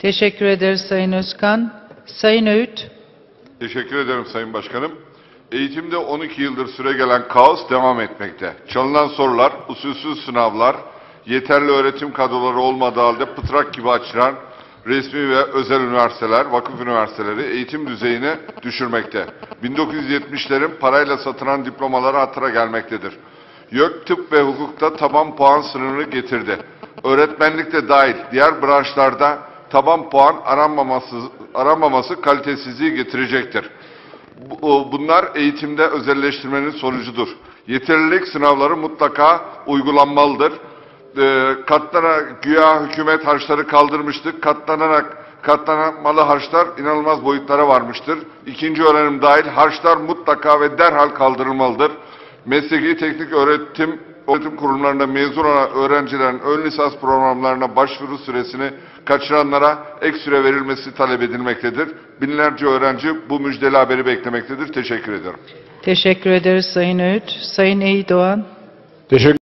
Teşekkür ederiz Sayın Özkan. Sayın Öğüt. Teşekkür ederim Sayın Başkanım. Eğitimde 12 yıldır süre gelen kaos devam etmekte. Çalınan sorular, usulsüz sınavlar, yeterli öğretim kadroları olmadığı halde pıtrak gibi açılan resmi ve özel üniversiteler, vakıf üniversiteleri eğitim düzeyini düşürmekte. 1970'lerin parayla satılan diplomaları hatıra gelmektedir. YÖK tıp ve hukukta taban puan sınırını getirdi. Öğretmenlikte dahil diğer branşlarda taban puan aranmaması, aranmaması kalitesizliği getirecektir. Bu- Bunlar eğitimde özelleştirmenin sonucudur. Yeterlilik sınavları mutlaka uygulanmalıdır. Ee, katlana, güya hükümet harçları kaldırmıştı. Katlanarak katlanmalı harçlar inanılmaz boyutlara varmıştır. İkinci öğrenim dahil harçlar mutlaka ve derhal kaldırılmalıdır. Mesleki teknik öğretim öğretim kurumlarında mezun olan öğrencilerin ön lisans programlarına başvuru süresini kaçıranlara ek süre verilmesi talep edilmektedir. Binlerce öğrenci bu müjdeli haberi beklemektedir. Teşekkür ederim. Teşekkür ederiz Sayın Öğüt. Sayın Eydoğan. Teşekkür